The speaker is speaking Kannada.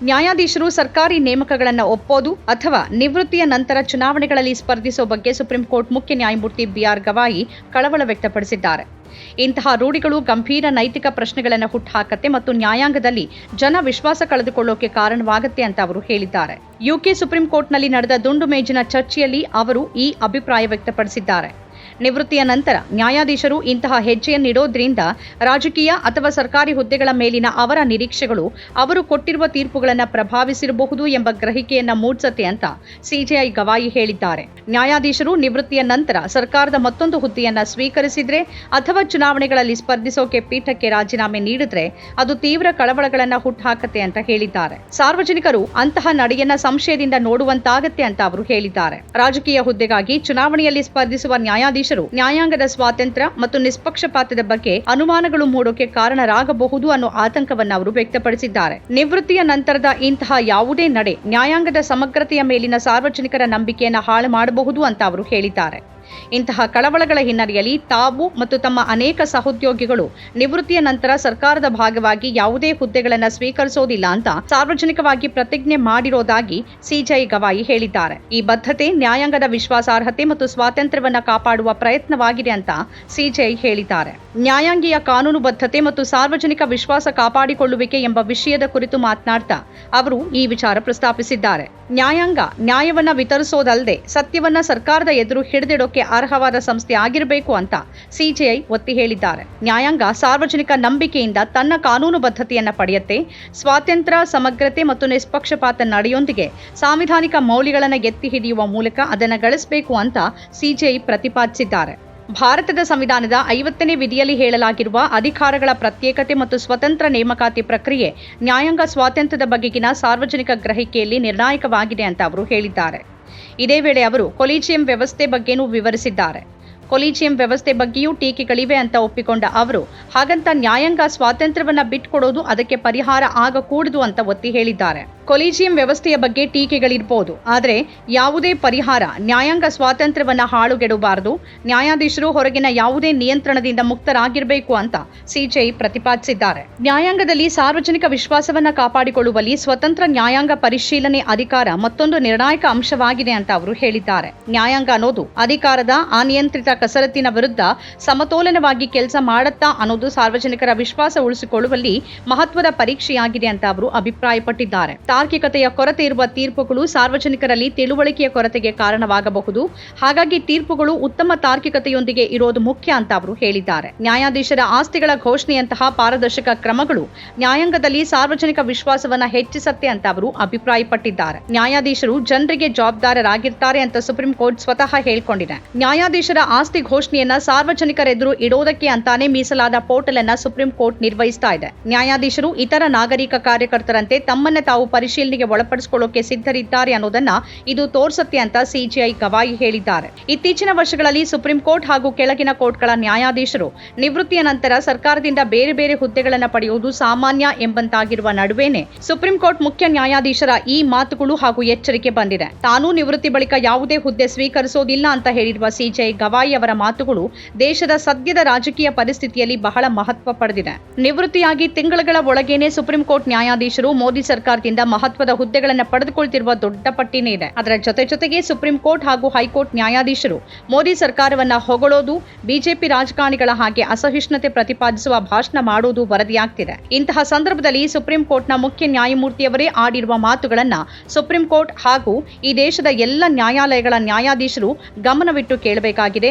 ನ್ಯಾಯಾಧೀಶರು ಸರ್ಕಾರಿ ನೇಮಕಗಳನ್ನು ಒಪ್ಪೋದು ಅಥವಾ ನಿವೃತ್ತಿಯ ನಂತರ ಚುನಾವಣೆಗಳಲ್ಲಿ ಸ್ಪರ್ಧಿಸೋ ಬಗ್ಗೆ ಸುಪ್ರೀಂ ಕೋರ್ಟ್ ಮುಖ್ಯ ನ್ಯಾಯಮೂರ್ತಿ ಬಿಆರ್ ಗವಾಯಿ ಕಳವಳ ವ್ಯಕ್ತಪಡಿಸಿದ್ದಾರೆ. ಇಂತಹ ರೂಢಿಗಳು ಗಂಭೀರ ನೈತಿಕ ಪ್ರಶ್ನೆಗಳನ್ನು ಹುಟ್ಟುಹಾಕತ್ತೆ ಮತ್ತು ನ್ಯಾಯಾಂಗದಲ್ಲಿ ಜನ ವಿಶ್ವಾಸ ಕಳೆದುಕೊಳ್ಳೋಕೆ ಕಾರಣವಾಗುತ್ತೆ ಅಂತ ಅವರು ಹೇಳಿದ್ದಾರೆ. ಯುಕೆ ಸುಪ್ರೀಂ ಕೋರ್ಟ್ನಲ್ಲಿ ನಡೆದ ದುಂಡು ಮೇಜಿನ ಚರ್ಚೆಯಲ್ಲಿ ಅವರು ಈ ಅಭಿಪ್ರಾಯ ವ್ಯಕ್ತಪಡಿಸಿದ್ದಾರೆ. ನಿವೃತ್ತಿಯ ನಂತರ ನ್ಯಾಯಾಧೀಶರು ಇಂತಹ ಹೆಜ್ಜೆಯನ್ನಿಡೋದ್ರಿಂದ ರಾಜಕೀಯ ಅಥವಾ ಸರ್ಕಾರಿ ಹುದ್ದೆಗಳ ಮೇಲಿನ ಅವರ ನಿರೀಕ್ಷೆಗಳು, ಅವರು ಕೊಟ್ಟಿರುವ ತೀರ್ಪುಗಳನ್ನು ಪ್ರಭಾವಿಸಿರಬಹುದು ಎಂಬ ಗ್ರಹಿಕೆಯನ್ನ ಮೂಡಿಸತ್ತೆ ಅಂತ ಸಿಜೆಐ ಗವಾಯಿ ಹೇಳಿದ್ದಾರೆ. ನ್ಯಾಯಾಧೀಶರು ನಿವೃತ್ತಿಯ ನಂತರ ಸರ್ಕಾರದ ಮತ್ತೊಂದು ಹುದ್ದೆಯನ್ನ ಸ್ವೀಕರಿಸಿದ್ರೆ ಅಥವಾ ಚುನಾವಣೆಗಳಲ್ಲಿ ಸ್ಪರ್ಧಿಸೋಕೆ ಪೀಠಕ್ಕೆ ರಾಜೀನಾಮೆ ನೀಡಿದ್ರೆ ಅದು ತೀವ್ರ ಕಳವಳಗಳನ್ನು ಹುಟ್ಟುಹಾಕತ್ತೆ ಅಂತ ಹೇಳಿದ್ದಾರೆ. ಸಾರ್ವಜನಿಕರು ಅಂತಹ ನಡೆಯನ್ನ ಸಂಶಯದಿಂದ ನೋಡುವಂತಾಗತ್ತೆ ಅಂತ ಅವರು ಹೇಳಿದ್ದಾರೆ. ರಾಜಕೀಯ ಹುದ್ದೆಗಾಗಿ ಚುನಾವಣೆಯಲ್ಲಿ ಸ್ಪರ್ಧಿಸುವ ನ್ಯಾಯಾಧೀಶರು ನ್ಯಾಯಾಂಗದ ಸ್ವಾತಂತ್ರ್ಯ ಮತ್ತು ನಿಷ್ಪಕ್ಷಪಾತದ ಬಗ್ಗೆ ಅನುಮಾನಗಳು ಮೂಡೋಕೆ ಕಾರಣರಾಗಬಹುದು ಅನ್ನೋ ಆತಂಕವನ್ನು ಅವರು ವ್ಯಕ್ತಪಡಿಸಿದ್ದಾರೆ. ನಿವೃತ್ತಿಯ ನಂತರದ ಇಂತಹ ಯಾವುದೇ ನಡೆ ನ್ಯಾಯಾಂಗದ ಸಮಗ್ರತೆಯ ಮೇಲಿನ ಸಾರ್ವಜನಿಕರ ನಂಬಿಕೆಯನ್ನು ಹಾಳು ಮಾಡಬಹುದು ಅಂತ ಅವರು ಹೇಳಿದ್ದಾರೆ. ಇಂತಹ ಕಳವಳಗಳ ಹಿನ್ನೆಲೆಯಲ್ಲಿ ತಾವು ಮತ್ತು ತಮ್ಮ ಅನೇಕ ಸಹೋದ್ಯೋಗಿಗಳು ನಿವೃತ್ತಿಯ ನಂತರ ಸರ್ಕಾರದ ಭಾಗವಾಗಿ ಯಾವುದೇ ಹುದ್ದೆಗಳನ್ನು ಸ್ವೀಕರಿಸೋದಿಲ್ಲ ಅಂತ ಸಾರ್ವಜನಿಕವಾಗಿ ಪ್ರತಿಜ್ಞೆ ಮಾಡಿರೋದಾಗಿ ಸಿಜೈ ಗವಾಯಿ ಹೇಳಿದ್ದಾರೆ. ಈ ಬದ್ಧತೆ, ನ್ಯಾಯಾಂಗದ ವಿಶ್ವಾಸಾರ್ಹತೆ ಮತ್ತು ಸ್ವಾತಂತ್ರ್ಯವನ್ನು ಕಾಪಾಡುವ ಪ್ರಯತ್ನವಾಗಿದೆ ಅಂತ ಸಿಜೈ ಹೇಳಿದ್ದಾರೆ. ನ್ಯಾಯಾಂಗೀಯ ಕಾನೂನುಬದ್ಧತೆ ಮತ್ತು ಸಾರ್ವಜನಿಕ ವಿಶ್ವಾಸ ಕಾಪಾಡಿಕೊಳ್ಳುವಿಕೆ ಎಂಬ ವಿಷಯದ ಕುರಿತು ಮಾತನಾಡ್ತಾ ಅವರು ಈ ವಿಚಾರ ಪ್ರಸ್ತಾಪಿಸಿದ್ದಾರೆ. ನ್ಯಾಯಾಂಗ ನ್ಯಾಯವನ್ನ ವಿತರಿಸೋದಲ್ಲದೆ ಸತ್ಯವನ್ನ ಸರ್ಕಾರದ ಎದುರು ಹಿಡಿದಿಡೋಕೆ ಅರ್ಹವಾದ ಸಂಸ್ಥೆ ಆಗಿರಬೇಕು ಅಂತ ಸಿಜೆಐ ಒತ್ತಿ ಹೇಳಿದ್ದಾರೆ. ನ್ಯಾಯಾಂಗ ಸಾರ್ವಜನಿಕ ನಂಬಿಕೆಯಿಂದ ತನ್ನ ಕಾನೂನು ಬದ್ಧತೆಯನ್ನು ಪಡೆಯುತ್ತೆ, ಸ್ವಾತಂತ್ರ್ಯ, ಸಮಗ್ರತೆ ಮತ್ತು ನಿಷ್ಪಕ್ಷಪಾತ ನಡೆಯೊಂದಿಗೆ ಸಾಂವಿಧಾನಿಕ ಮೌಲ್ಯಗಳನ್ನು ಎತ್ತಿ ಹಿಡಿಯುವ ಮೂಲಕ ಅದನ್ನು ಗಳಿಸಬೇಕು ಅಂತ ಸಿಜೆಐ ಪ್ರತಿಪಾದಿಸಿದ್ದಾರೆ. ಭಾರತದ ಸಂವಿಧಾನದ ಐವತ್ತನೇ ವಿಧಿಯಲ್ಲಿ ಹೇಳಲಾಗಿರುವ ಅಧಿಕಾರಗಳ ಪ್ರತ್ಯೇಕತೆ ಮತ್ತು ಸ್ವತಂತ್ರ ನೇಮಕಾತಿ ಪ್ರಕ್ರಿಯೆ ನ್ಯಾಯಾಂಗ ಸ್ವಾತಂತ್ರ್ಯದ ಬಗೆಗಿನ ಸಾರ್ವಜನಿಕ ಗ್ರಹಿಕೆಯಲ್ಲಿ ನಿರ್ಣಾಯಕವಾಗಿದೆ ಅಂತ ಅವರು ಹೇಳಿದ್ದಾರೆ. ಇದೇ ವೇಳೆ ಅವರು ಕೊಲಿಜಿಯಂ ವ್ಯವಸ್ಥೆ ಬಗ್ಗೆನೂ ವಿವರಿಸಿದ್ದಾರೆ. ಕೊಲಿಜಿಯಂ ವ್ಯವಸ್ಥೆ ಬಗ್ಗೆಯೂ ಟೀಕೆಗಳಿವೆ ಅಂತ ಒಪ್ಪಿಕೊಂಡ ಅವರು, ಹಾಗಂತ ನ್ಯಾಯಾಂಗ ಸ್ವಾತಂತ್ರ್ಯವನ್ನ ಬಿಟ್ಕೊಡೋದು ಅದಕ್ಕೆ ಪರಿಹಾರ ಆಗಕೂಡದು ಅಂತ ಒತ್ತಿ ಹೇಳಿದ್ದಾರೆ. ಕೊಲಿಜಿಯಂ ವ್ಯವಸ್ಥೆಯ ಬಗ್ಗೆ ಟೀಕೆಗಳಿರ್ಬೋದು, ಆದರೆ ಯಾವುದೇ ಪರಿಹಾರ ನ್ಯಾಯಾಂಗ ಸ್ವಾತಂತ್ರ್ಯವನ್ನ ಹಾಳುಗೆಡಬಾರದು, ನ್ಯಾಯಾಧೀಶರು ಹೊರಗಿನ ಯಾವುದೇ ನಿಯಂತ್ರಣದಿಂದ ಮುಕ್ತರಾಗಿರಬೇಕು ಅಂತ ಸಿಜೆಐ ಪ್ರತಿಪಾದಿಸಿದ್ದಾರೆ. ನ್ಯಾಯಾಂಗದಲ್ಲಿ ಸಾರ್ವಜನಿಕ ವಿಶ್ವಾಸವನ್ನ ಕಾಪಾಡಿಕೊಳ್ಳುವಲ್ಲಿ ಸ್ವತಂತ್ರ ನ್ಯಾಯಾಂಗ ಪರಿಶೀಲನೆ ಅಧಿಕಾರ ಮತ್ತೊಂದು ನಿರ್ಣಾಯಕ ಅಂಶವಾಗಿದೆ ಅಂತ ಅವರು ಹೇಳಿದ್ದಾರೆ. ನ್ಯಾಯಾಂಗ ಅನ್ನೋದು ಅಧಿಕಾರದ ಅನಿಯಂತ್ರಿತ ಕಸರತ್ತಿನ ವಿರುದ್ಧ ಸಮತೋಲನವಾಗಿ ಕೆಲಸ ಮಾಡುತ್ತಾ ಅನ್ನೋದು ಸಾರ್ವಜನಿಕರ ವಿಶ್ವಾಸ ಉಳಿಸಿಕೊಳ್ಳುವಲ್ಲಿ ಮಹತ್ವದ ಪರೀಕ್ಷೆಯಾಗಿದೆ ಅಂತ ಅವರು ಅಭಿಪ್ರಾಯಪಟ್ಟಿದ್ದಾರೆ. ತಾರ್ಕಿಕತೆಯ ಕೊರತೆ ಇರುವ ತೀರ್ಪುಗಳು ಸಾರ್ವಜನಿಕರಲ್ಲಿ ತಿಳುವಳಿಕೆಯ ಕೊರತೆಗೆ ಕಾರಣವಾಗಬಹುದು. ಹಾಗಾಗಿ ತೀರ್ಪುಗಳು ಉತ್ತಮ ತಾರ್ಕಿಕತೆಯೊಂದಿಗೆ ಇರೋದು ಮುಖ್ಯ ಅಂತ ಅವರು ಹೇಳಿದ್ದಾರೆ. ನ್ಯಾಯಾಧೀಶರ ಆಸ್ತಿಗಳ ಘೋಷಣೆಯಂತಹ ಪಾರದರ್ಶಕ ಕ್ರಮಗಳು ನ್ಯಾಯಾಂಗದಲ್ಲಿ ಸಾರ್ವಜನಿಕ ವಿಶ್ವಾಸವನ್ನ ಹೆಚ್ಚಿಸತ್ತೆ ಅಂತ ಅವರು ಅಭಿಪ್ರಾಯಪಟ್ಟಿದ್ದಾರೆ. ನ್ಯಾಯಾಧೀಶರು ಜನರಿಗೆ ಜವಾಬ್ದಾರರಾಗಿರ್ತಾರೆ ಅಂತ ಸುಪ್ರೀಂ ಕೋರ್ಟ್ ಸ್ವತಃ ಹೇಳಿಕೊಂಡಿದೆ. ನ್ಯಾಯಾಧೀಶರ ಆಸ್ತಿ ಘೋಷಣೆಯನ್ನ ಸಾರ್ವಜನಿಕರೆದುರು ಇಡೋದಕ್ಕೆ ಅಂತಾನೆ ಮೀಸಲಾದ ಪೋರ್ಟಲ್ ಅನ್ನ ಸುಪ್ರೀಂ ಕೋರ್ಟ್ ನಿರ್ವಹಿಸ್ತಾ ಇದೆ. ನ್ಯಾಯಾಧೀಶರು ಇತರ ನಾಗರಿಕ ಕಾರ್ಯಕರ್ತರಂತೆ ತಮ್ಮನ್ನ ತಾವು ಪರಿಶೀಲನೆಗೆ ಒಳಪಡಿಸಿಕೊಳ್ಳೋಕೆ ಸಿದ್ಧರಿದ್ದಾರೆ ಅನ್ನೋದನ್ನ ಇದು ತೋರಿಸುತ್ತೆ ಅಂತ ಸಿಜಿಐ ಗವಾಯಿ ಹೇಳಿದ್ದಾರೆ. ಇತ್ತೀಚಿನ ವರ್ಷಗಳಲ್ಲಿ ಸುಪ್ರೀಂ ಕೋರ್ಟ್ ಹಾಗೂ ಕೆಳಗಿನ ಕೋರ್ಟ್ಗಳ ನ್ಯಾಯಾಧೀಶರು ನಿವೃತ್ತಿಯ ನಂತರ ಸರ್ಕಾರದಿಂದ ಬೇರೆ ಬೇರೆ ಹುದ್ದೆಗಳನ್ನು ಪಡೆಯುವುದು ಸಾಮಾನ್ಯ ಎಂಬಂತಾಗಿರುವ ನಡುವೆನೆ ಸುಪ್ರೀಂ ಕೋರ್ಟ್ ಮುಖ್ಯ ನ್ಯಾಯಾಧೀಶರ ಈ ಮಾತುಗಳು ಹಾಗೂ ಎಚ್ಚರಿಕೆ ಬಂದಿದೆ. ತಾನೂ ನಿವೃತ್ತಿ ಬಳಿಕ ಯಾವುದೇ ಹುದ್ದೆ ಸ್ವೀಕರಿಸೋದಿಲ್ಲ ಅಂತ ಹೇಳಿರುವ ಸಿಜೆ ಗವಾಯಿ ಅವರ ಮಾತುಗಳು ದೇಶದ ಸದ್ಯದ ರಾಜಕೀಯ ಪರಿಸ್ಥಿತಿಯಲ್ಲಿ ಬಹಳ ಮಹತ್ವ ಪಡೆದಿದೆ. ನಿವೃತ್ತಿಯಾಗಿ ತಿಂಗಳುಗಳ ಒಳಗೇನೆ ಸುಪ್ರೀಂ ಕೋರ್ಟ್ ನ್ಯಾಯಾಧೀಶರು ಮೋದಿ ಸರ್ಕಾರದಿಂದ ಮಹತ್ವದ ಹುದ್ದೆಗಳನ್ನು ಪಡೆದುಕೊಳ್ತಿರುವ ದೊಡ್ಡ ಪಟ್ಟಿನೇ ಇದೆ. ಅದರ ಜೊತೆ ಜೊತೆಗೆ ಸುಪ್ರೀಂ ಕೋರ್ಟ್ ಹಾಗೂ ಹೈಕೋರ್ಟ್ ನ್ಯಾಯಾಧೀಶರು ಮೋದಿ ಸರ್ಕಾರವನ್ನ ಹೊಗಳೋದು, ಬಿಜೆಪಿ ರಾಜಕಾರಣಿಗಳ ಹಾಗೆ ಅಸಹಿಷ್ಣುತೆ ಪ್ರತಿಪಾದಿಸುವ ಭಾಷಣ ಮಾಡೋದು ವರದಿಯಾಗ್ತಿದೆ. ಇಂತಹ ಸಂದರ್ಭದಲ್ಲಿ ಸುಪ್ರೀಂ ಕೋರ್ಟ್ನ ಮುಖ್ಯ ನ್ಯಾಯಮೂರ್ತಿಯವರೇ ಆಡಿರುವ ಮಾತುಗಳನ್ನ ಸುಪ್ರೀಂ ಕೋರ್ಟ್ ಹಾಗೂ ಈ ದೇಶದ ಎಲ್ಲ ನ್ಯಾಯಾಲಯಗಳ ನ್ಯಾಯಾಧೀಶರು ಗಮನವಿಟ್ಟು ಕೇಳಬೇಕಾಗಿದೆ.